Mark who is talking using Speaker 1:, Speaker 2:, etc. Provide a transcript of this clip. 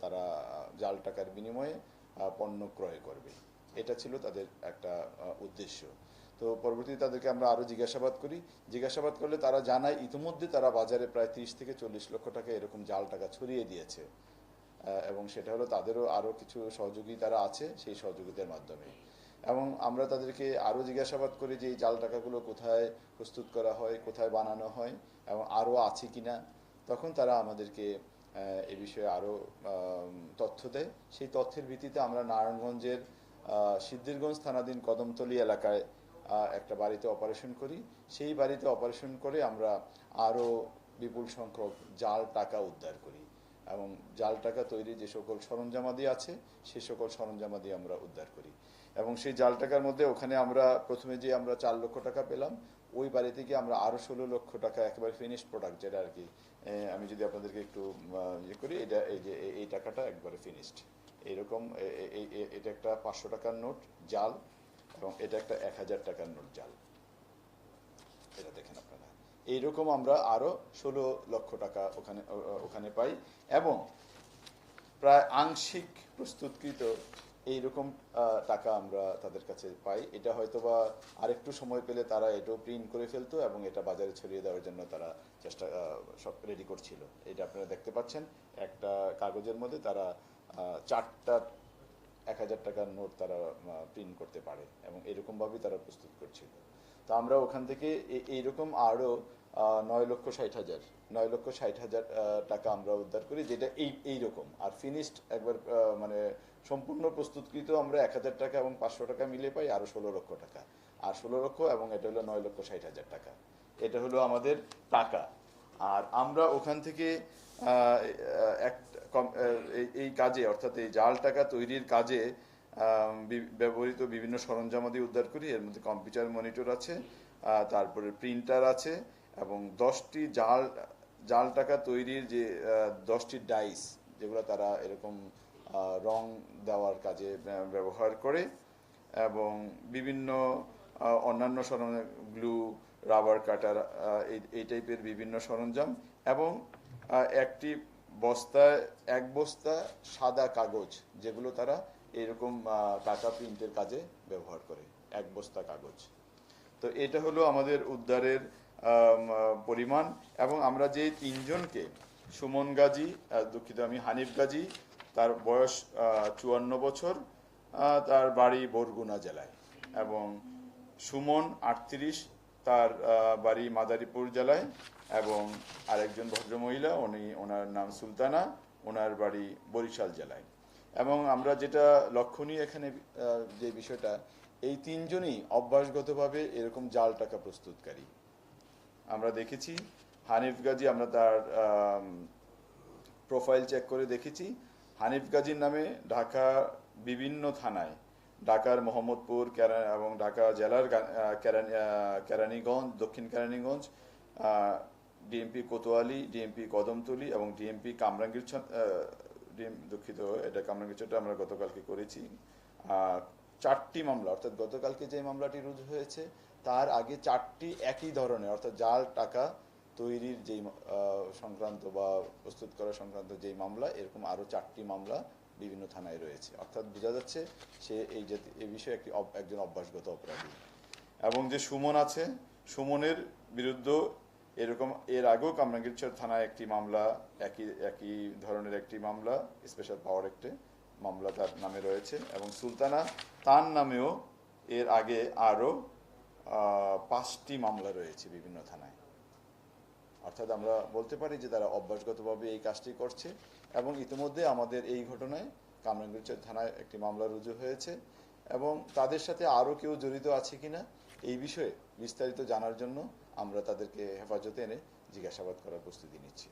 Speaker 1: তারা জাল টাকার বিনিময়ে পণ্য ক্রয় করবে। এটা ছিল তাদের একটা উদ্দেশ্য। তো পরবর্তীতে তাদেরকে আমরা আরও জিজ্ঞাসাবাদ করি। জিজ্ঞাসাবাদ করলে তারা জানায়, ইতিমধ্যে তারা বাজারে প্রায় তিরিশ থেকে চল্লিশ লক্ষ টাকা এরকম জাল টাকা ছড়িয়ে দিয়েছে। এবং সেটা হলো তাদেরও আরও কিছু সহযোগী তারা আছে সেই সহযোগিতার মাধ্যমে। এবং আমরা তাদেরকে আরও জিজ্ঞাসাবাদ করি যে এই জাল টাকাগুলো কোথায় প্রস্তুত করা হয়, কোথায় বানানো হয় এবং আরও আছে কিনা। তখন তারা আমাদেরকে এ বিষয়ে আরও তথ্য দেয়। সেই তথ্যের ভিত্তিতে আমরা নারায়ণগঞ্জের সিদ্ধিরগঞ্জ থানাধীন কদমতলী এলাকায় একটা বাড়িতে অপারেশন করি। সেই বাড়িতে অপারেশন করে আমরা আরও বিপুল সংখ্যক জাল, টাকা উদ্ধার করি এবং জাল, টাকা তৈরি যে সকল সরঞ্জামাদি আছে, সে সকল সরঞ্জামাদি আমরা উদ্ধার করি। এবং সেই জাল, টাকার মধ্যে ওখানে আমরা প্রথমে যে আমরা চার লক্ষ টাকা পেলাম ওই বাড়িতে গিয়ে আমরা আরও ষোলো লক্ষ টাকা একেবারে ফিনিশড প্রোডাক্ট যেটা আর কি আমি যদি আপনাদেরকে একটু ইয়ে করি, এটা এই যে এই- টাকাটা একবারে ফিনিশড এইরকম এ- এ- এই- এ- এটা একটা পাঁচশো টাকার নোট, জাল, এবং এটা একটা এক হাজার টাকার নোট জাল। এটা দেখেন আপনারা। এইরকম আমরা আরও ষোলো লক্ষ টাকা ওখানে ওখানে পাই, এবং প্রায় আংশিক প্রস্তুতকৃত এইরকম আহ, টাকা আমরা তাদের কাছে পাই। এটা হয়তো হয়তোবা আরেকটু সময় পেলে তারা এটাও প্রিন্ট করে ফেলতো এবং এটা বাজারে ছড়িয়ে দেওয়ার জন্য তারা চেষ্টা সব রেডি করছিল। এটা আপনারা দেখতে পাচ্ছেন। একটা কাগজের মধ্যে তারা চারটা এক হাজার টাকার নোট তারা প্রিন্ট করতে পারে এবং এরকমভাবেই তারা প্রস্তুত করছিল। তো আমরা ওখান থেকে এইরকম আরও নয় লক্ষ ষাট হাজার। নয় লক্ষ ষাট হাজার টাকা আমরা উদ্ধার করি, যেটা এই এইরকম আর ফিনিশড একবার মানে সম্পূর্ণ প্রস্তুতকৃত আমরা এক হাজার টাকা এবং পাঁচশো টাকা মিলে পাই আরও ষোলো লক্ষ টাকা। আর ষোলো লক্ষ এবং এটা হলো নয় লক্ষ ষাট হাজার টাকা। এটা হলো আমাদের টাকা। আর আমরা ওখান থেকে এক, কম- এই- এই কাজে, অর্থাৎ এই জাল টাকা তৈরির কাজে ব্যবহৃত বিভিন্ন সরঞ্জামাদি উদ্ধার করি। এর মধ্যে কম্পিউটার মনিটর আছে তারপরে প্রিন্টার আছে এবং দশটি জাল জাল টাকা তৈরির যে দশটি ডাইস, যেগুলো তারা এরকম রং দেওয়ার কাজে ব্যবহার করে এবং বিভিন্ন অন্যান্য সরঞ্জাম গ্লু, রাবার কাটার এই টাইপের বিভিন্ন সরঞ্জাম এবং একটি বস্তায়, এক বস্তা সাদা কাগজ, যেগুলো তারা এরকম টাকা প্রিন্টের কাজে ব্যবহার করে, এক বস্তা কাগজ। তো এটা হলো আমাদের উদ্ধারের পরিমাণ এবং আমরা যে তিনজনকে, সুমন গাজী দুঃখিত আমি হানিফ গাজী, তার বয়স চুয়ান্ন বছর তার বাড়ি বরগুনা জেলায় এবং সুমন আটত্রিশ, তার বাড়ি মাদারীপুর জেলায় এবং আরেকজন ভদ্রমহিলা, উনি, ওনার নাম সুলতানা, ওনার বাড়ি বরিশাল জেলায়। এবং আমরা যেটা লক্ষণীয় এখানে যে বিষয়টা, এই তিনজনই অভ্যাসগতভাবে এরকম জাল টাকা প্রস্তুতকারী। আমরা দেখেছি। হানিফ গাজী আমরা তার প্রোফাইল চেক করে দেখেছি। হানিফ গাজীর নামে ঢাকা বিভিন্ন থানায়, ঢাকার মোহাম্মদপুর এবং ঢাকা জেলার কেরানীগঞ্জ, দক্ষিণ কেরানীগঞ্জ ডিএমপি কোতোয়ালি, ডিএমপি কদমতলি এবং ডিএমপি কামরাঙ্গীর ডিএম, দুঃখিত, এটা কামরাঙ্গীরচরটা আমরা গতকালকে করেছি। চারটি মামলা, অর্থাৎ গতকালকে যে মামলাটি রুজু হয়েছে তার আগে চারটি একই ধরনের, অর্থাৎ জাল টাকা তৈরির যেই সংক্রান্ত বা প্রস্তুত করা সংক্রান্ত যেই মামলা, এরকম আরও চারটি মামলা বিভিন্ন থানায় রয়েছে। অর্থাৎ বোঝা যাচ্ছে সে এই জাতি এ বিষয়ে একটি একজন অভ্যাসগত অপরাধী। এবং যে সুমন আছে, সুমনের বিরুদ্ধে এরকম, এর আগেও কামরাঙ্গীরচর থানায় একটি মামলা, একই একই ধরনের একটি মামলা, স্পেশাল পাওয়ার একটি মামলা তার নামে রয়েছে। এবং সুলতানা তার নামেও এর আগে আরও পাঁচটি মামলা রয়েছে বিভিন্ন থানায়। অর্থাৎ আমরা বলতে পারি যে তারা অভ্যাসগতভাবে এই কাজটি করছে এবং ইতিমধ্যে আমাদের এই ঘটনায় কামরাঙ্গীরচর থানায় একটি মামলা রুজু হয়েছে এবং তাদের সাথে আরও কেউ জড়িত আছে কিনা এই বিষয়ে বিস্তারিত জানার জন্য আমরা তাদেরকে হেফাজতে এনে জিজ্ঞাসাবাদ করার প্রস্তুতি নিচ্ছি।